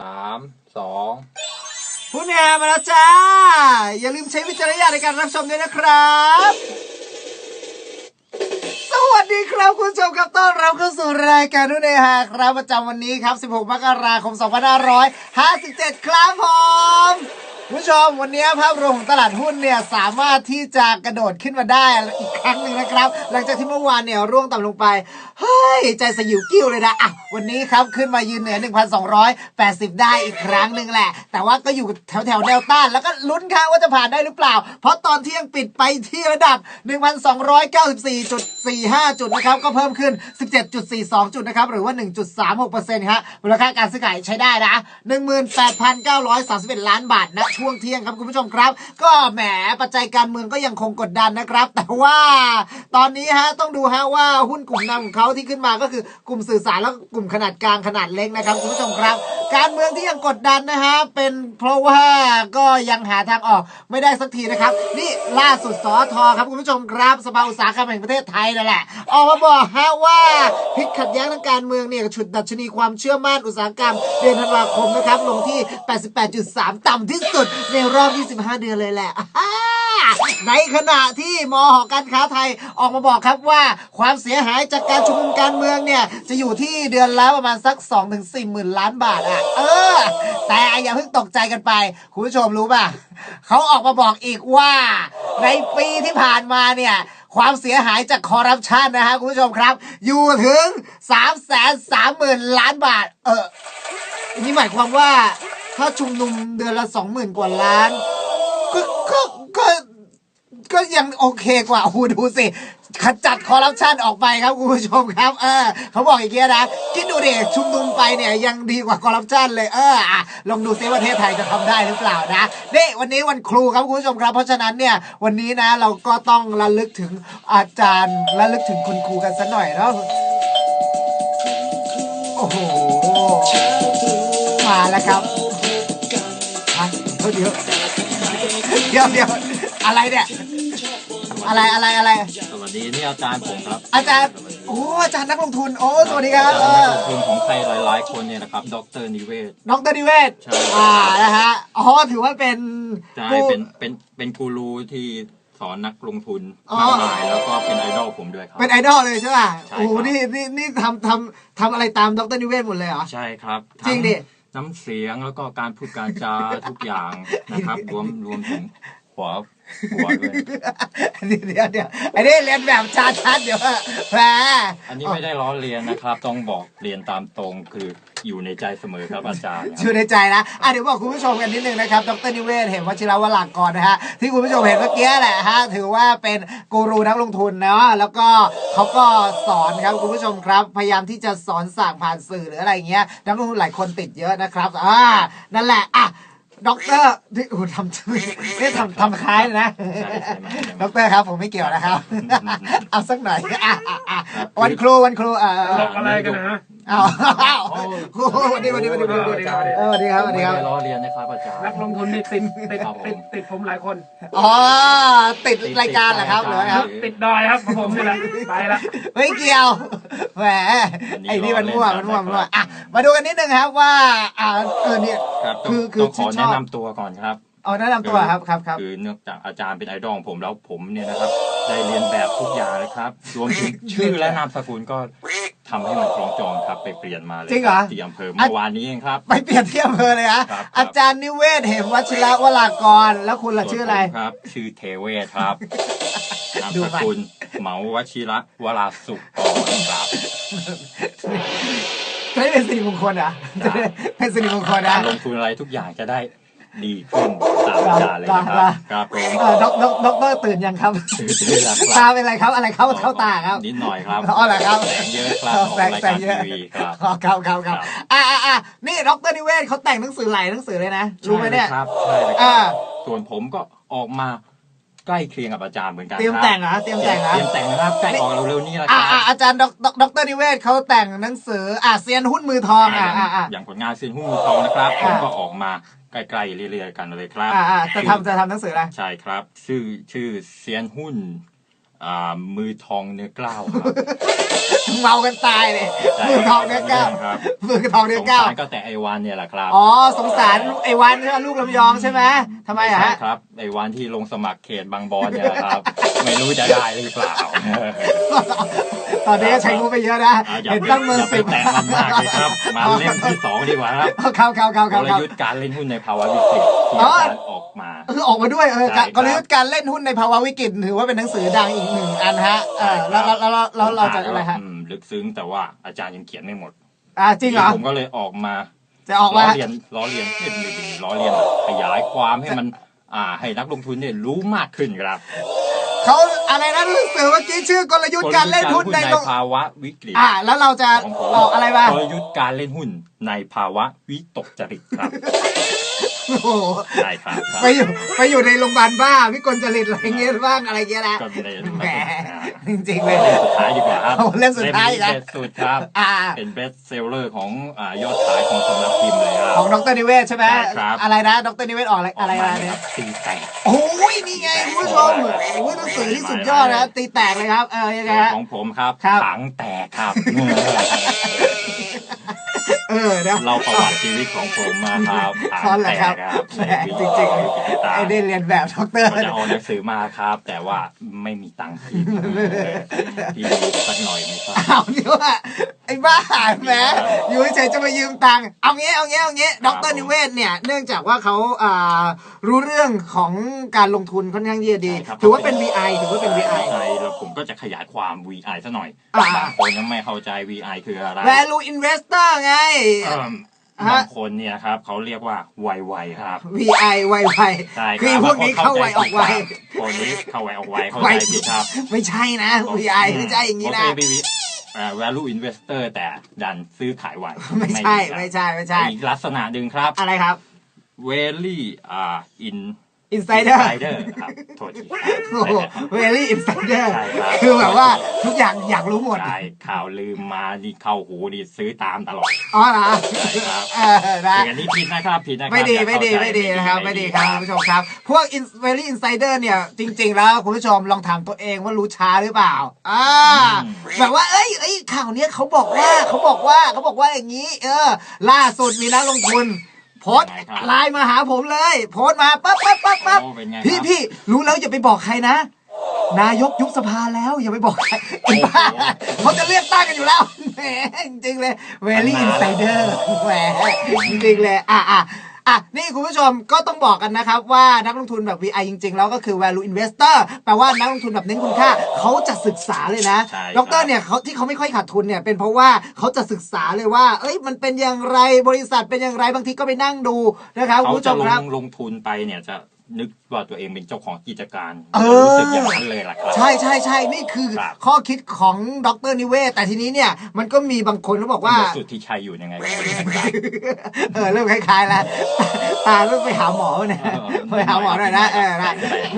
สามสองผู้แนมาแล้วจ้า อย่าลืมใช้วิจารณญาณในการรับชมด้วยนะครับ สวัสดีครับคุณผู้ชมครับต้อนรับเข้าสู่รายการนุเอฮาครับประจำวันนี้ครับ 16 มกราคม 2557 ครับผม คุณผู้ชมวันนี้ภาพรวมของตลาดหุ้นเนี่ยสามารถที่จะกระโดดขึ้นมาได้อีกครั้งหนึ่งนะครับ หลังจากที่เมื่อวานเนี่ยร่วงต่ำลงไป เฮ้ย ใจสยิวกิ้วเลยนะอะวันนี้ครับขึ้นมายืนเหนือ 1,280 ได้อีกครั้งหนึ่งแหละ แต่ว่าก็อยู่แถวแถวๆแนวต้าน แล้วก็ลุ้นค่ะว่าจะผ่านได้หรือเปล่า เพราะตอนเที่ยงปิดไปที่ระดับ 1,294.45 จุดนะครับก็เพิ่มขึ้น 17.42 จุดนะครับหรือว่า 1.36%ครับมูลค่าการซื้อขายใช้ได้นะ18,931 ล้านบาทนะช่วงเที่ยงครับคุณผู้ชมครับ ก็แหมปัจจัยการเมืองก็ยังคงกดดันนะครับ แต่ว่าตอนนี้ฮะต้องดูฮะว่าหุ้นกลุ่มนำของเขาที่ขึ้นมาก็คือกลุ่มสื่อสารแล้วกลุ่มขนาดกลางขนาดเล็กนะครับคุณผู้ชมครับ การเมืองที่ยังกดดันนะฮะเป็นเพราะว่าก็ยังหาทางออกไม่ได้สักทีนะครับ นี่ล่าสุดสอทอครับคุณผู้ชมครับสภาอุตสาหกรรมแห่งประเทศไทยนั่นแหละออกมาบอกฮะว่าพิษขัดแย้งทางการเมืองเนี่ยฉุดดัชนีความเชื่อมั่นอุตสาหกรรมเดือนธันวาคมนะครับลงที่ 88.3 ต่ำที่สุดในรอบ 25 เดือนเลยแหละในขณะที่มอหอการค้าไทยออกมาบอกครับว่าความเสียหายจากการชุมนุมการเมืองเนี่ยจะอยู่ที่เดือนละประมาณสัก 2-4หมื่นล้านบาทอะ เออ แต่อย่าเพิ่งตกใจกันไป คุณผู้ชมรู้ป่ะเขาออกมาบอกอีกว่า ในปีที่ผ่านมาเนี่ยความเสียหายจากคอร์รัปชันนะฮะคุณผู้ชมครับ อยู่ถึง3แสน3 0 0 0 0ล้านบาท เออนี่หมายความว่า ถ้าชุมนุมเดือนละ20,000กว่าล้าน ก็ก็ก็ก็ยังโอเคกว่าอ้โหดูสิขจัดคอร์รัปชันออกไปครับคุณผู้ชมครับ เออ เขาบอกอย่างเงี้ยนะคิดดูดิชุมนุมไปเนี่ยยังดีกว่าคอร์รัปชันเลยเอออะลองดูซิประเทศไทยจะทำได้หรือเปล่านะนี่วันนี้วันครูครับคุณผู้ชมครับเพราะฉะนั้นเนี่ยวันนี้นะเราก็ต้องระลึกถึงอาจารย์ระลึกถึงคุณครูกันสักหน่อยเนาะโอ้โหมาแล้วครับ เดี๋ยวเดี๋ยวเดี๋ยวอะไรเนี่ย อะไรอะไรอะไร สวัสดีนี่อาจารย์ผมครับ อาจารย์โอ้อาจารย์นักลงทุนโอ้สวัสดีครับเออาจารย์อนักลงทุนของใครหลาย ๆ คนเนี่ยนะครับ ดรนิเวศ ดรนิเวศ ใช่ อ่า นะฮะ อ๋อ ถือว่าเป็น ใช่ผู้เป็น เป็น เป็นกูรูที่สอนนักลงทุนอ๋อมากมายแล้วก็เป็นไอดอลผมด้วยครับ เป็นไอดอลเลยใช่ป่ะใช่โอ้โหครับนี่ นี่ นี่ทำทำทำอะไรตามดรนิเวศหมดเลยเหรอ ใช่ครับ จริงดิทั้ น้ำเสียงแล้วก็การพูดการจาทุกอย่างนะครับ รวมรวมถึงหัว หัวด้วยเดี๋ยวเดี๋ยวเดี๋ยวไอ้นี่เรียนแบบชาชัดเดี๋ยวแหมอันนี้ไม่ได้ล้อเลียนนะครับ ต้องบอกเรียนตามตรงคืออยู่ในใจเสมอครับอาจารย์อยู่ในใจนะอะเดี๋ยวบอกคุณผู้ชมกันนิดนึงนะครับ ดรนิเวศเหมวชิรวรากรนะฮะ ที่คุณผู้ชมเห็นเมื่อกี้แหละฮะ ถือว่าเป็นกูรูนักลงทุนเนาะ แล้วก็เขาก็สอนครับคุณผู้ชมครับ พยายามที่จะสอนสั่งผ่านสื่อหรืออะไรอย่างเงี้ย นักลงทุนหลายคนติดเยอะนะครับ อ่า นั่นแหละ อะ ด็อกเตอร์ที่โอ้ทำชื่อนี่ทำทำคล้ายเลยนะใช่ใช่ไหมใช่ไหมด็อกเตอร์ครับ ผมไม่เกี่ยวนะครับ เอาสักหน่อยอะอะอะครับวันครูวันครูเออตกอะไรกันนะเอาเอาครูสวัสดีสวัสดีสวัสดีสวัสดีเออสวัสดีครับสวัสดีครับไม่ได้ล้อเลียนนะครับอาจารย์นักลงทุนนี่ติดติดครับผมติดติดผมหลายคนอ๋อติดรายการเหรอครับหรือไงครับ ติดดอยครับผมนี่แหละไปละไม่เกี่ยวแหมไอ้นี่มันมั่วมันมั่วมันมั่วอะ มาดูกันนิดนึงครับว่าอ่าเออเนี่ย ครับต้คืองอคือต้องขอชื่นชอบ แนะนำตัวก่อนครับ เอาแนะนำตัวครับครับครับ คือเนื่องจากอาจารย์เป็นไอดอลของผมแล้วผมเนี่ยนะครับ ได้เรียนแบบทุกอย่างเลยครับรวมถึงชื่อและนามสกุลก็ทำให้มันคล้องจองครับไปเปลี่ยนมาเลยจริงเหรอที่อำเภอเมื่อวานนี้เองครับ ไปเปลี่ยนเทียมเพอเลยฮะครับ อาจารย์นิเวศเหมวชิระวรากร แล้วคุณล่ะชื่ออะไร ส่วนผมครับ ชื่อเทเวศครับนามดูสไปกุลเหมาวชิระวราสุกรครับ จะได้เป็นสิริมงคลเหรอะจะได้เป็นสิริมงคลกานะรลงทุนอะไรทุกอย่างจะได้ดีขึ้นตามอาจารย์เลยนะครับครับผมเออด็อกด็อกด็อกเตอร์ตื่นยังครับถือหลักตาเป็นอะไรครับอะไรเข้าเข้าตาครับนิดหน่อยครับอ๋อเหรอครับแสงเยอะครับอ๋อของแสงรายแสการงเยทีอะวีครับอ๋อครับครับครับครับอ่าอ่าอ่านี่ดรนิเวศเขาแต่งหนังสือหลายหนังสือเลยนะรู้ไหมเนี่ยใช่ครับใช่เลยคอ่ารับส่วนผมก็ออกมา ใกล้เคียงกับอาจารย์เหมือนกันเตรียมคบแต่งเหรอเตรียมแต่งเหรอเตรียมแต่งนะครับใกล้ออกเร็วๆนี้แล้วคอ่ารับอ่าอาจารย์ดอกดอกดรนิเวศเขาแต่งหนังสืออ่าเซียนหุ้นมือทองอ่าอ่าอ่าอย่างผลงานซีนหุ้นมือทองนะครับผมอ่าก็ออกมาใกล้ๆเรื่อยๆกันเลยครับอ่าอ่าจะทำจะทำหนังสืออะไรใช่ครับ ชื่อชื่อเซียนหุ้น อ่ามือทองเนื้อกล้าวครับ เมากันตายเลยใช่มือทองเนื้อเก้าครับ มือทองเนื้สองเก้าสารก็แต่ไอวันเนี่ยแหละครับอ๋อสงสารไอ้วันใช่ไหมลูกลำยองใช่ไหมทำไมอะใช่ฮะ ครับไอวันที่ลงสมัครเขตบางบอนเนี่ยแหละครับ ไม่รู้จะได้หรือเปล่า ตอนนี้ก็ใช้งูไปเยอะนะอ่าอย่าเห็นไปตั้งมืออย่าไปสิบแตะมันมากเลยครับ มาเล่มที่สองดีกว่าครับครับครับครับกครับลครับยุทธ์การเล่นหุ้นในภาวะวิกฤตที่อ๋ออาจารย์ออกมาคือออกมาด้วยเออใช่ครับกลยุทธ์การเล่นหุ้นในภาวะวิกฤตถือว่าเป็นหนังสือดังอีกหนึ่งอันฮะเออแล้วแล้วแล้วแล้วเราจะอะไรฮะอืมลึกซึ้งแต่ว่าอาจารย์ยังเขียนไม่หมด อ่าจริงเหรอผมก็เลยออกมาจะออกล้มาอเลียนล้อเลียนไม่ไม่ดีล้อเลียนขยายความให้มันอ่าให้นักลงทุนเนี่ยรู้มากขึ้นครับ เขาอะไรนะหนังสือเมื่อกี้ชื่อกลยุทธ์การเล่นหุ้นในในลงภาวะวิกฤตอ่าแล้วเราจะของผมออกอะไรมากลยุทธ์การเล่นหุ้นในภาวะวิตกจริตครับ โอ้โหใช่ครับครับ ไปอยู่ไปอยู่ในโรงพยาบาลบ้าวิกลจริตอะไรเงี้ยบ้างอะไรเงี้ยนะก็ในแหมจริงๆเลย เล่มสุดท้ายดีกว่าครับเอาเล่มสุดท้ายเล่มนะนี้เด็ดสุดครับ อ่า เป็นเบสเซลเลอร์ของอ่ายอดขายของสำนักพิมพ์เลยครับของดรนิเวศใช่ไหมใช่ครับ อะไรนะดรนิเวศออกอะไรอะไรกมาเนี่ยครับตีแตก โอ้ยนี่ไงคุณผู้ชมโอ้ยหนังสือที่สุดยอดนะตีแตกเลยครับ เออยังไงฮะ ของผมครับครับ ถังแตกครับ เออนะเราประวัติชีวิตของผมมาครับถัซ้อนงเหรแตอกครับครับแหมจริงๆตาไอ้ได้เรียนแบบดรก็จะเอาหนังสือมาครับ แต่ว่าไม่มีตังค์พิมพ์พี่สักหน่อยไหมครับเอาเดี๋ยวอะไอ้บ้าแหมอยู่เฉยๆจะมายืมตังค์เอางี้เอางี้เอางี้ดรนิเวศเนี่ย เนื่องจากว่าเขาอ่ารู้เรื่องของการลงทุนค่อนข้างที่จะดีใช่ครับถือว่าเป็น VI ถือว่าเป็น VI ใช่แล้วผมก็จะขยายความ VI ซะหน่อยอ่าบางคนยังไม่เข้าใจ VI คืออะไร value investor ไงเอิ่มฮะ บางคนเนี่ยครับเขาเรียกว่าไวๆครับ VI ไวไวใช่คือพวกนี้เข้าไวออกไว คนนี้เข้าไวออกไวเข้าไวใจผิดครับไม่ใช่นะ VI ไม่ใช่อย่างนี้นะโอเค VI อ่า value investor แต่ดันซื้อขายไวไม่ใช่ครับไม่ใช่ ไม่ใช่ อีกลักษณะหนึ่งครับ อะไรครับ very อ่า in insider insider ครับโทษทีครับโอ้โห very insider ใช่ครับคือแบบว่าทุกอย่างอยากรู้หมดใช่ข่าวลืมมานี่เข้าหูนี่ซื้อตามตลอดอ๋อเหรอใช่ครับเออนะอย่างนี้ผิดนะครับผิดนะครับไม่ดีอย่าไม่ดีเข้าใจไม่ดีนะครับไม่ดีครับคุณผู้ชมครับ พวก in- very insider เนี่ยจริง ๆ แล้วคุณผู้ชมลองถามตัวเองว่ารู้ช้าหรือเปล่าอ่าแบบว่าเอ้ยเอ้ยข่าวเนี้ยเขาบอกว่าเขาบอกว่าเขาบอกว่าอย่างนี้ เออ ล่าสุดมีนักลงทุน โพสต์ยังไงครับไลน์มาหาผมเลย โพสต์มาปั๊บปั๊บปั๊บปั๊บโอ้เป็นไงครับ พี่พี่รู้แล้วอย่าไปบอกใครนะ นายกยุบสภาแล้วอย่าไปบอกใครไอ้บ้าเขาจะเลือกตั้งกันอยู่แล้วแหมจริงๆเลย very insider แหมจริงๆเลยอะอะ อะนี่คุณผู้ชมก็ต้องบอกกันนะครับว่านักลงทุนแบบ VI จริง ๆ แล้วก็คือ value investor แปลว่านักลงทุนแบบเน้นคุณค่าเขาจะศึกษาเลยนะใช่ครับ ดรเนี่ยเขาที่เขาไม่ค่อยขาดทุนเนี่ยเป็นเพราะว่าเขาจะศึกษาเลยว่า เอ้ยมันเป็นอย่างไรบริษัทเป็นอย่างไรบางทีก็ไปนั่งดูนะครับคุณเขาผู้ชจะมลครับ งลงทุนไปเนี่ยจะ นึกว่าตัวเองเป็นเจ้าของกิจการเออ รู้สึกอย่างนั้นเลยล่ะครับ ใช่ใช่ใช่นี่คือครับ ข้อคิดของดรนิเวศแต่ทีนี้เนี่ยมันก็มีบางคนเขาบอกว่าเหมือนสุดที่ชัยอยู่ยังไงก็ไม่รู้เหมือนกันเออเริ่มคล้ายๆแล้วตาเริ่มไปหาหมอเนี่ยเออไปหาหมอหน่อยนะเออนะ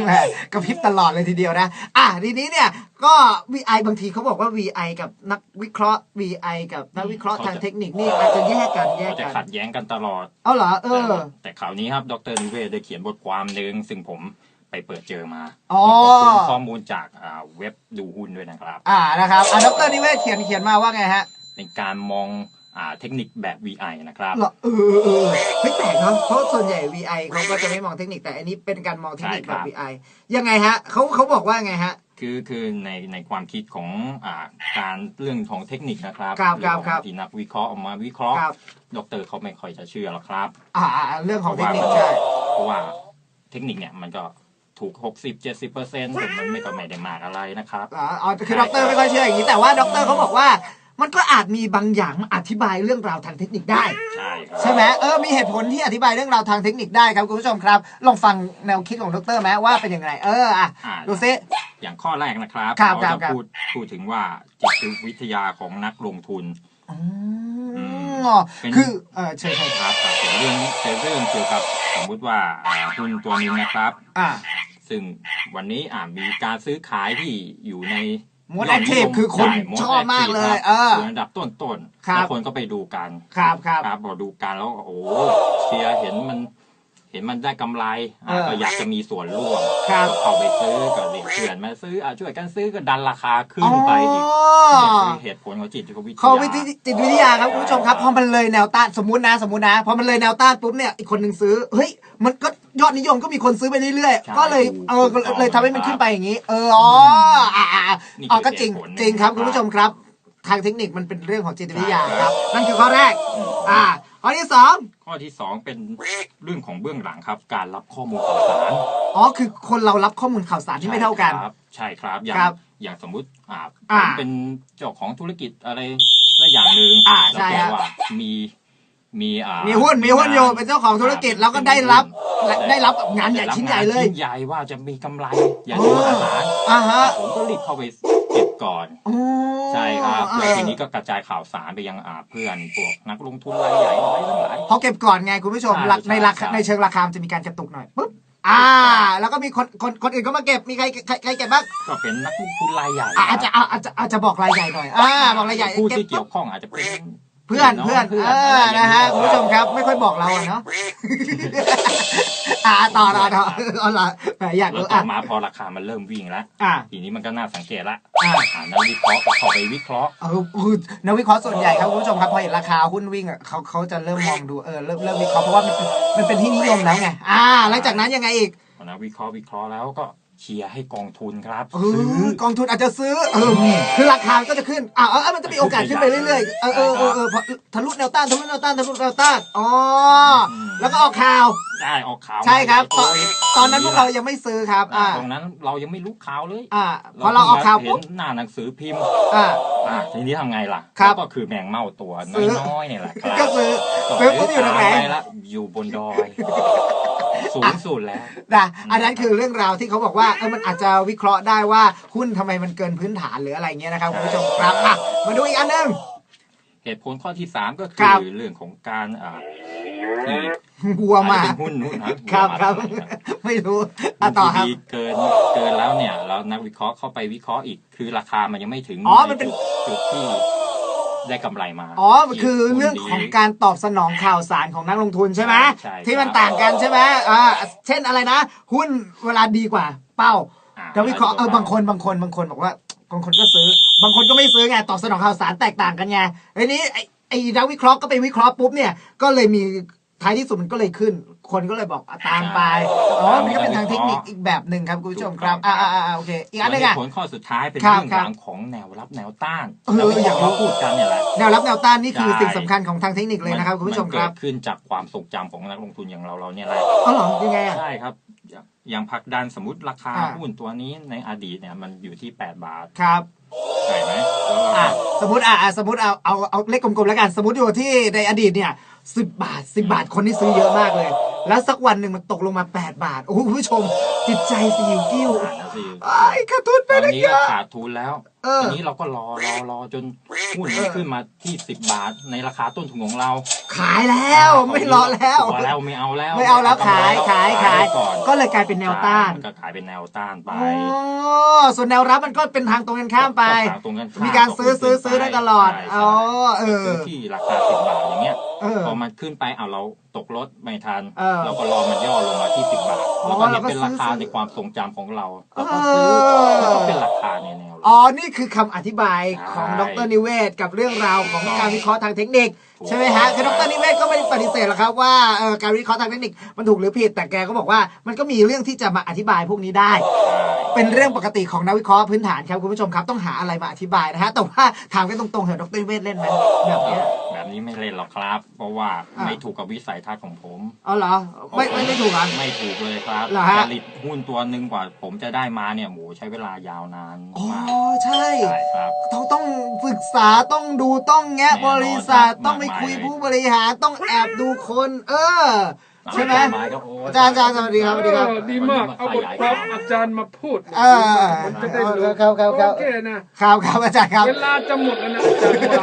แหมกระพริบตลอดเลยทีเดียวนะ อะทีนี้เนี่ย ก็ VI บางทีเขาบอกว่า VI กับนักวิเคราะห์ VI กับนักวิเคราะห์ทางเทคนิคนี่อาจจะแยกกันแยกเขาจะกันขัดแย้งกันตลอด เอาเหรอเอแต่อว่าแต่ข่าวนี้ครับดรนิเวศได้เขียนบทความหนึ่งซึ่งผมไปเปิดเจอมาอ๋อ ขอบคุณข้อมูลจากอ่าเว็บดูหุ้นด้วยนะครับ อ่านะครับอะดรนิเวศเขียนเขียนมาว่าไงฮะเป็นการมองอ่าเทคนิคแบบ VI นะครับ เหรอเออเออเออเฮ้ยแปลกเนาะเพราะส่วนใหญ่ VI เขาก็จะไม่มองเทคนิคแต่อันนี้เป็นการมองเทคนิคแบบ VI ยังไงฮะเขาเขาบอกว่าไงฮะ คือคือในในความคิดของอ่าการเรื่องของเทคนิคนะครับครับเรื่องครับของที่นักวิเคราะห์ออกมาวิเคราะห์ครับดรเขาไม่ค่อยจะเชื่อหรอกครับอ่าเรื่องของเทคนิคใช่เพราะว่าเทคนิคเนี่ยมันก็ถูก 60 70เปอร์เซ็นต์แต่มันไม่ก็ไม่ได้มากอะไรนะครับอ๋ออ๋อคือดรไม่ค่อยเชื่ออย่างนี้แต่ว่าดรเขาบอกว่า มันก็อาจมีบางอย่างมาอธิบายเรื่องราวทางเทคนิคได้ ใช่ครับ ใช่ไหมเออมีเหตุผลที่อธิบายเรื่องราวทางเทคนิคได้ครับคุณผู้ชมครับ ลองฟังแนวคิดของดรไหมว่าเป็นยังไงเอออะอ่า ดูซิ อย่างข้อแรกนะครับครับเขาครับจะครับพูดพูดถึงว่าจิตวิทยาของนักลงทุน อือืมอ๋อเป็น คือเออใช่ใช่ครับครับเป็นเรื่องเป็นเรื่องเกี่ยวกับสมมุติว่าอ่าหุ้นตัวหนึงนะครับ อ่าซึ่งวันนี้อ่ามีการซื้อขายที่อยู่ใน Most active คือคนใ Most ชอบมากเลย active เออครับยู่อันดับต้นๆครับแล้วคนก็ไปดูกันครับครับครับพอดูกันแล้วโอ้โหเชียร์เห็นมัน เห็นมันได้กำไรอะเออก็อยากจะมีส่วนร่วมครับก็เข้าไปซื้อก็เรียกเพื่อนมาซื้ออะช่วยกันซื้อก็ดันราคาขึ้อ๋นอไปอีกเนี่ยคือเหตุผลของจิตวิทยาเขาวิธีจิตวิทยาครับคุณผู้ชมครับพอมันเลยแนวต้านสมมตินะ สมมตินะพอมันเลยแนวต้านปุ๊บเนี่ยอีกคนหนึ่งซื้อเฮ้ยมันก็ ยอดนิยมก็มีคนซื้อไปเรื่อยๆ ก็เลยเออก็เลยทำให้มันขึ้นไปอย่างนี้ เอออ๋ออ่าอ่าอ่านี่อ๋อคือก็จริงเหตุผลจริงครับคุณผู้ชมครับ ทางเทคนิคมันเป็นเรื่องของจิตวิทยาครับ นั่นคือข้อแรก อ่าข้อที่สองข้อที่สองเป็นเรื่องของเบื้องหลังครับ การรับข้อมูลข่าวสารอ๋อคือคนเรารับข้อมูลข่าวสารที่ไม่เท่ากันใช่ครับใช่ครับอย่างครับอย่างสมมุติอ่าอ่าผมเป็นเจ้าของธุรกิจอะไรสักอย่างหนึ่งอ่าแล้วใช่แกครับว่ามี มีอ่ามีมีหุ้นมีหุ้นอยู่เป็นเจ้าของธุรกิจแล้วก็ได้รับและได้รับงานใหญ่ได้รับชิ้นใหญ่เลยชิ้นใหญ่ว่าจะมีกำไรอย่างมหาศาลอ่าฮะผมก็รีบเข้าไปเก็บก่อน อ๋อใช่ครับเอแล้วอทีนี้ก็กระจายข่าวสารไปยังอ่าเพื่อนพวกนักลงทุนรายใหญ่อะไรทั้งหลาย พอเก็บก่อนไงคุณผู้ชมใช่หลักในราคาใช่ ในเชิงราคามันจะมีการกระตุกหน่อยปุ๊บอ่า แล้วก็มีคนคนคนอื่นก็มาเก็บมีใครใครใครเก็บบ้างก็เป็นนักลงทุนรายใหญ่อะอาจจะอะอาจจะอาจจะบอกรายใหญ่หน่อยอ่าบอกรายใหญ่ผู้เก็บที่ปุ๊เกี่บยวข้องอาจจะเป็นเพื่อนเพื่อนเพื่อนเอออะไรอย่างเงี้ยนะฮะคุณผู้ชมครับไม่ค่อยบอกเราอะเนาะอ่าต่อต่อต่อเอาละแหมอยากแล้วรู้ต่อะอมาพอราคามันเริ่มวิ่งแล้วอะทีนี้มันก็น่าสังเกตละอะอ่านักวิเคราะห์ก็เข้าไปวิเคราะห์เออคือนักวิเคราะห์ส่วนใหญ่ครับคุณผู้ชมครับพอเห็นราคาหุ้นวิ่งอะเขาเขาจะเริ่มมองดูเออเริ่มเริ่มวิเคราะห์เพราะว่ามันเป็นมันเป็นที่นิยมแล้วไงอ่าหลังจากนั้นยังไงอีกพอนักวิเคราะห์วิเคราะห์แล้วก็ เชียร์ให้กองทุนครับเอซื้อ อกองทุนอาจจะซื้อเออคือราคาก็จะขึ้นอ่าเออเออมันจะมีโอกาสขึ้นไปเรื่อยๆเออเออเออเออพอทะลุแนวต้านทะลุแนวต้านทะลุแนวต้านอ๋อแล้วก็ออกข่าว ได้ออกข่าวใช่ครับ ตอนมาตอนนั้นพวกเรายังไม่ซื้อครับ อ่า ตรงนั้นเรายังไม่รู้ข่าวเลยอ่าพอเราออกข่าวปุ๊บเห็นหน้าหนังสือพิมพ์อ่า อ่าทีนี้ทำไงล่ะครับก็คือแมงเม่าตัวซื้อ น้อยๆเนี่ยแหละครับก็ซื้อซื้อปุ๊บอยู่ตรงไหน ปละอยู่บนดอย สูงสุดแล้วนะอันนั้นคือเรื่องราวที่เขาบอกว่าเออมันอาจจะวิเคราะห์ได้ว่าหุ้นทำไมมันเกินพื้นฐานหรืออะไรเงี้ยนะครับคุณผู้ชมครับอะมาดูอีกอันหนึงเหตุผลข้อที่สามก็ครัคืบอเรื่องของการอ่าที่วัวมาอาจจะเป็นหุ้นหุ้นนะครับครับวัวมาไม่รู้อะต่อครับบางทีเกินเกินแล้วเนี่ยแล้วนักวิเคราะห์เข้าไปวิเคราะห์อีก คือราคามันยังไม่ถึงอ๋อมันเป็นใจุดจุดที่ ได้กำไรมาอ๋อมันคือเรื่องของการตอบสนองข่าวสารของนักลงทุนใช่ไหมใช่ ที่มันต่างกันใช่ไหมอ่าเช่นอะไรนะ หุ้นเวลาดีกว่า เป้าอ่านักวิเคราะห์เออบางคนบางคนบางคนบอกว่าบางคนก็ซื้อ บางคนก็ไม่ซื้อไงตอบสนองข่าวสารแตกต่างกันไงไอ้นี้ไอ้ไอ้นักวิเคราะห์ก็ไปวิเคราะห์ปุ๊บเนี่ยก็เลยมี ท้ายที่สุดมันก็เลยขึ้น คนก็เลยบอกอะตามไปอ๋อมันก็เป็นทางเทคนิคอีกแบบหนึ่งครับคุณผู้ชมครับอ่าอ่าอ่าโอเค อีกอันหนึงส่วอะเหตุผลข้อสุดท้ายเป็นครับเรื่องครับราวของแนวรับแนวต้านเอออยากรู้เราพูดกันเนี่ยแหละ แนวรับแนวต้านนี่คือใช่ สิ่งสำคัญของทางเทคนิคเลยนะครับคุณผู้ชมครับนเกิดขึ้นจากความทรงจำของนักลงทุนอย่างเราเราเนี่ยแหละอ๋อเหรอยังไงอะ ใช่ครับอย่างอย่างผลักดันสมมติราคาอ่า หุ้นตัวนี้ในอดีตเนี่ยมันอยู่ที่ 8 บาทครับ ใช่ไหมแล้วเราอะก็ สมมติอะอะสมมติเอาเอาเอาเลขกลมๆแล้วกัน สมมติอยู่ที่ในอดีตเนี่ย สิบบาทสิบาทคนที่ซื้อเยอะมากเลย แล้วสักวันหนึ่งมันตกลงมา 8 บาท โอ้โหคุณผู้ชม จิตใจสยิวกิ้วอ่านนะสิไอ้ยขาดทุนไปตอนนะนี้เยก็อะขาดทุนแล้วเออ ทีนี้เราก็รอรอรอจนหุ้นมันขึ้นมาที่10บาทในราคาต้นทุนของเราขายแล้วไม่รอแล้ว พอแล้วไม่เอาแล้วไม่เอาแล้วขายขายขายก่อนก็เลยกลายเป็นแนวต้านใช่มัก็ขายเป็นแนวต้านไปอ๋อส่วนแนวรับมันก็เป็นทางตรงกันข้ามไป ก็ตรงกันข้มีการซื้อซื้อซื้อได้ตลอดใช่อ๋อเออ ซื้อที่ราคา10บาทอย่างเงี้ย เออ พอมันขึ้นไปเอาเราตกรถไม่ทัน เออเราก็รอมันย่อลงมาที่10บาทอ๋อแล้วก็เห็นเป็นเราก็ซื้อราคาซื้อ ในความทรงจำของเราเอเราก็ซื้ออแล้วก็เป็นราคาในแนวอ๋อ นี่คือคำอธิบายของใช่ ดรนิเวศกับเรื่องราวของการวิเคราะห์ทางเทคนิคถูก ใช่ไหมฮะคือดรนิเวศก็ไม่ได้ปฏิเสธหรอกครับว่าเอ่อการวิเคราะห์ทางเทคนิคมันถูกหรือผิด แต่แกก็บอกว่ามันก็มีเรื่องที่จะมาอธิบายพวกนี้ได้ เป็นเรื่องปกติของนักวิเคราะห์พื้นฐานครับคุณผู้ชมครับต้องหาอะไรมาอธิบายนะฮะแต่ว่าถามกันตรงๆเหรอะดรนิเวศเล่นไหมแบบเนี้ย แบบนี้ไม่เล่นหรอกครับ เพราะว่าอ่าไม่ถูกกับวิสัยทัศน์ของผม อ๋อเหรอไม่ไม่ไม่ถูกเหรอะ ไม่ถูกเลยครับเหรอฮะ ผลิตหุ้นตัวหนึ่งกว่าผมจะได้มาเนี่ยหมูใช้เวลายาวนานอ๋อมากใช่ ใช่ครับ ต้องต้องศึกษาต้องดูต้องแงะแน่นบอนริษัทครับต้องไปคุยมากมายผู้บริหารต้องแอบดูคน เออใช่ไหมหายก็โอาจารย์อาจารย์สวัสดีครับเออดีมากเอาบทความอาจารย์มาพูดเออมันจะได้รู้ครับครับครับโอเคนะครับครับอาจารย์ครับเวลาจะหมดแล้วนะอาจารย์ของเรา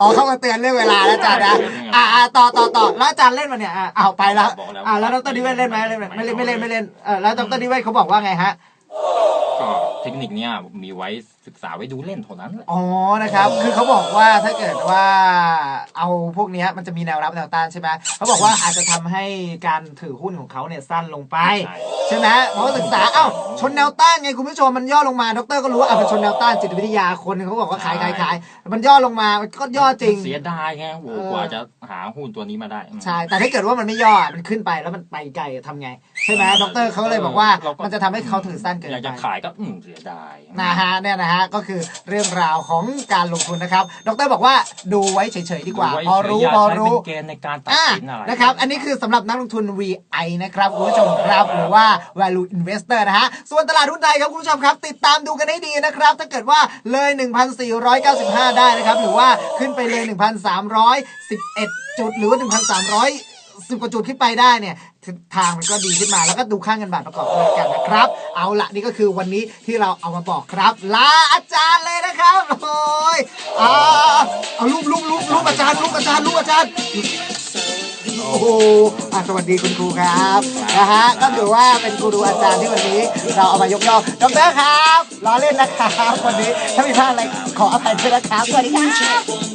อ๋อเข้ามาเตือนเรื่องเวลาแล้วอาจารย์นะอ่าอ่าต่อต่อต่อแล้วอาจารย์เล่นมาเนี่ยอ่าเอาไปแล้วบอกแล้วอ่าแล้วดรดิเวทเล่นไหมเล่นไหมไม่เล่นไม่เล่นไม่เล่นเออแล้วดรดิเวทเขาบอกว่าไงฮะก็เทคนิคเนี้ยมีไว้ ศึกษาไว้ดูเล่นเท่านั้นแหละ อ๋อ นะครับ คือเขาบอกว่าถ้าเกิดว่าเอาพวกเนี้ยมันจะมีแนวรับแนวต้านใช่ไหมเขาบอกว่าอาจจะทำให้การถือหุ้นของเขาเนี่ยสั้นลงไป ใช่ ใช่ไหมเพราะว่าศึกษา เอ้า ชนแนวต้านไงคุณผู้ชม มันย่อลงมา ดรก็รู้ว่าอะมันชนแนวต้านจิตวิทยาคนเขาบอกว่าขายขายขาย มันย่อลงมา มันก็ย่อจริง เสียดายไงโหเออ กว่าจะหาหุ้นตัวนี้มาได้ใช่ แต่ถ้าเกิดว่ามันไม่ย่อ มันขึ้นไปแล้วมันไปไกลทำไง ใช่ไหมดรเขาเลยบอกว่าเราก็มันจะทำให้เขาถือสั้นเกินอยากไป จะขายก็อืมเสียดาย นะฮะเนี่ยนะฮะก็คือเรื่องราวของการลงทุนนะครับ ดรบอกว่าดูไว้เฉยๆดีกว่าดูไพอรู้เฉยๆพออย่าใช้รู้เป็นเกณฑ์ในการตัดอะสินอะไรนะครับ อันนี้คือสำหรับนักลงทุน VI นะครับคุณผู้ชมครับหรือว่า value investor นะฮะส่วนตลาดหุ้นไทยครับคุณผู้ชมครับ ติดตามดูกันให้ดีนะครับ ถ้าเกิดว่าเลย 1,495 ได้นะครับ หรือว่าขึ้นไปเลย 1,311 จุดหรือว่า1,300สิบกว่าจุดขึ้นไปได้เนี่ย ทางมันก็ดีขึ้นมาแล้วก็ดูค่าเงินบาทประกอบกันนะครับ เอาละนี่ก็คือวันนี้ที่เราเอามาบอกครับ ลาอาจารย์เลยนะครับโอ้ยเอาเอารูปรูปรูปรูปอาจารย์รูปอาจารย์รูปอาจารย์โอ้โหอะสวัสดีคุณครูครับนะฮะก็ถือว่าเป็นครูอาจารย์ที่วันนี้ เราเอามายกย่องดรครับล้อเล่นนะครับวันนี้ถ้ามีพลาดอะไรขออภัยด้วยนะครับสวัสดีครับ